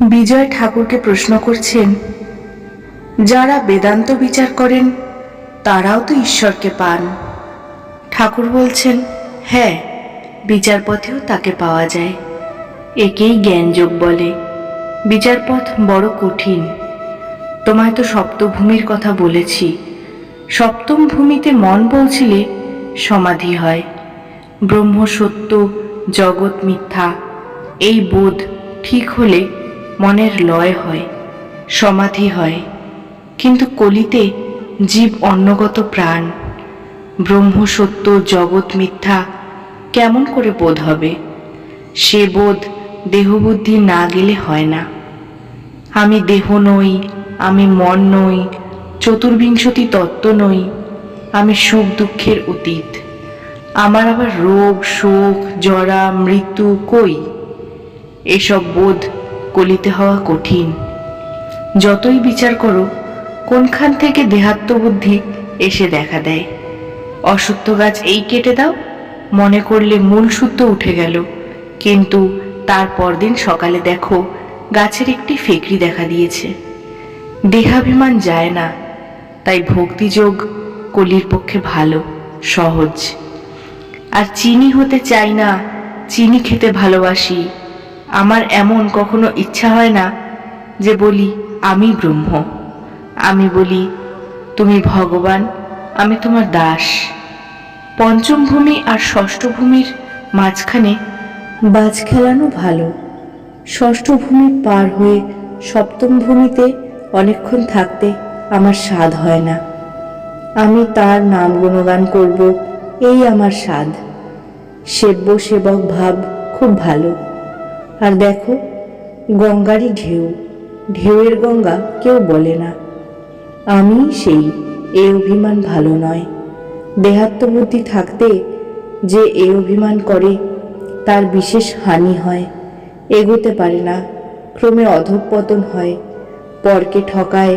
বিজয় ঠাকুরকে প্রশ্ন করছেন, যারা বেদান্ত বিচার করেন, তারাও তো ঈশ্বরকে পান। ঠাকুর বলছেন হ্যাঁ বিচারপথেও তাকে পাওয়া যায়। একেই জ্ঞানযোগ বলে। বিচারপথ বড় কঠিন। তোমায় তো সপ্তভূমির কথা বলেছি। সপ্তম ভূমিতে মন বলছিলে সমাধি হয়। ব্রহ্ম সত্য, জগৎ মিথ্যা, এই বোধ ঠিক হলে মনের লয় হয়, সমাধি হয়। কিন্তু কলিতে জীব অন্নগত প্রাণ, ব্রহ্ম সত্য জগৎ মিথ্যা কেমন করে বোধ হবে? সে বোধ দেহবুদ্ধি না গেলে হয় না। আমি দেহ নই, আমি মন নই, চতুর্বিংশতি তত্ত্ব নই, আমি সুখ দুঃখের অতীত। আমার আবার রোগ, শোক, জরা, মৃত্যু কই? এসব বোধ কলিতে হওয়া কঠিন। যতই বিচার করো, কোনখান থেকে দেহাত্মবুদ্ধি এসে দেখা দেয়? অসত্য গাছ এই কেটে দাও, মনে করলে মূল সূত্র উঠে গেল। কিন্তু তার পরদিন সকালে দেখো, গাছের একটি ফেকরি দেখা দিয়েছে। দেহাভিমান যায় না, তাই ভক্তিযোগ কলির পক্ষে ভালো, সহজ। আর চিনি হতে চাই না, চিনি খেতে ভালোবাসি আমার এমন কখনো ইচ্ছা হয় না যে বলি, আমি ব্রহ্ম। আমি বলি, তুমি ভগবান, আমি তোমার দাস। পঞ্চম ভূমি আর ষষ্ঠ ভূমির মাঝখানে বাজ খেলানো ভালো। ষষ্ঠ ভূমি পার হয়ে সপ্তম ভূমিতে অনেকক্ষণ থাকতে আমার স্বাদ হয় না। আমি তার নাম গুণগান করব, এই আমার স্বাদ। সেব্য সেবক ভাব খুব ভালো। আর দেখো, গঙ্গারই ঢেউ। ঢেউয়ের গঙ্গা কেউ বলে না। আমি সেই, এ অভিমান ভালো নয়। দেহাত্মবুদ্ধি থাকতে যে এ অভিমান করে, তার বিশেষ হানি হয়। এগোতে পারে না, ক্রমে অধঃপতন হয়। পরকে ঠকায়,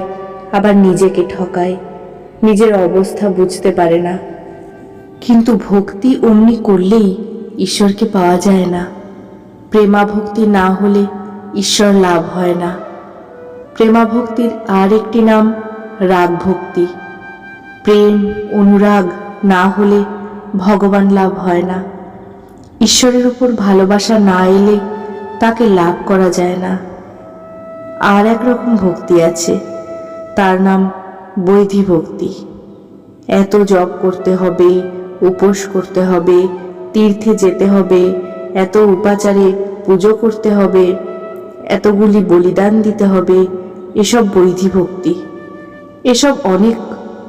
আবার নিজেকে ঠকায়। নিজের অবস্থা বুঝতে পারে না। কিন্তু ভক্তি অমনি করলেই ঈশ্বরকে পাওয়া যায় না। প্রেমা ভক্তি না হলে ঈশ্বর লাভ হয় না। প্রেমা ভক্তির আর একটি নাম রাগ ভক্তি প্রেম, অনুরাগ না হলে ভগবান লাভ হয় না। ঈশ্বরের উপর ভালোবাসা না এলে তাকে লাভ করা যায় না। আর এক রকম ভক্তি আছে, তার নাম বৈধি ভক্তি এত জপ করতে হবে, উপোস করতে হবে, তীর্থে যেতে হবে এত উপাচারে পুজো করতে হবে, এতগুলি বলিদান দিতে হবে, এসব বৈধি ভক্তি। এসব অনেক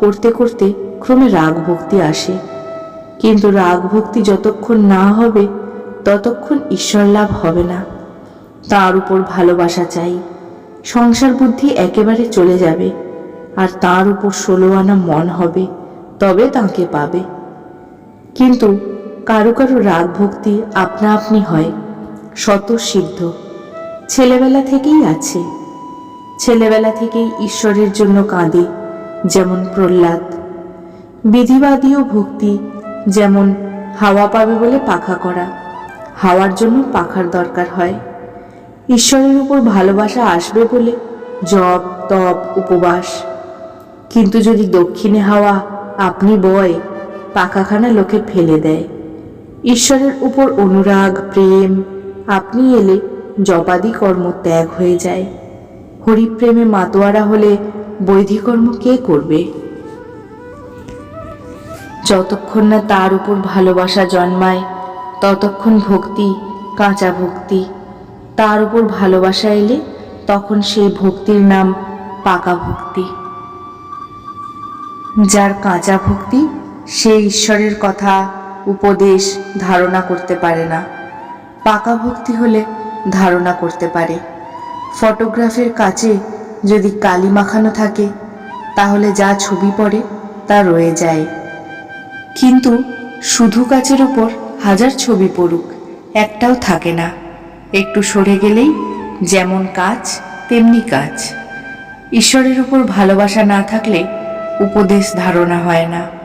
করতে করতে ক্রমে রাগ ভক্তি আসে। কিন্তু রাগ ভক্তি যতক্ষণ না হবে, ততক্ষণ ঈশ্বর লাভ হবে না। তার উপর ভালোবাসা চাই। সংসার বুদ্ধি একেবারে চলে যাবে। আর তার উপর ষোলো আনা মন হবে, তবে তাকে পাবে। কিন্তু কারও কারও রাগ ভক্তি আপনা আপনি হয়। শত সিদ্ধ। ছেলেবেলা থেকেই আছে। ছেলেবেলা থেকেই ঈশ্বরের জন্য কাঁদে, যেমন প্রহ্লাদ। বিধিবাদীয় ভক্তি, যেমন হাওয়া পাবে বলে পাখা করা। হাওয়ার জন্য পাখার দরকার হয়। ঈশ্বরের উপর ভালোবাসা আসবে বলে জপ, তপ, উপবাস। কিন্তু যদি দক্ষিণে হাওয়া আপনি বয়, পাখাখানা লোকে ফেলে দেয়। ঈশ্বরের উপর অনুরাগ, প্রেম, আপনি এলে জবাদি কর্ম ত্যাগ হয়ে যায়। হরিপ্রেমে মাতোয়ারা হলে বৈধিকর্ম কে করবে? যতক্ষণ না তার উপর ভালোবাসা জন্মায়, ততক্ষণ ভক্তি কাঁচা ভক্তি। তার উপর ভালোবাসা এলে তখন সেই ভক্তির নাম পাকা ভক্তি। যার কাঁচা ভক্তি, সে ঈশ্বরের কথা উপদেশ ধারণা করতে পারে না। পাকা ভক্তি হলে ধারণা করতে পারে। ফটোগ্রাফের কাছে যদি কালি মাখানো থাকে, তাহলে যা ছবি পড়ে তা রয়ে যায়। কিন্তু শুধু কাচের ওপর হাজার ছবি পড়ুক, একটাও থাকে না। একটু সরে গেলেই যেমন কাজ, তেমনি কাজ। ঈশ্বরের উপর ভালোবাসা না থাকলে উপদেশ ধারণা হয় না।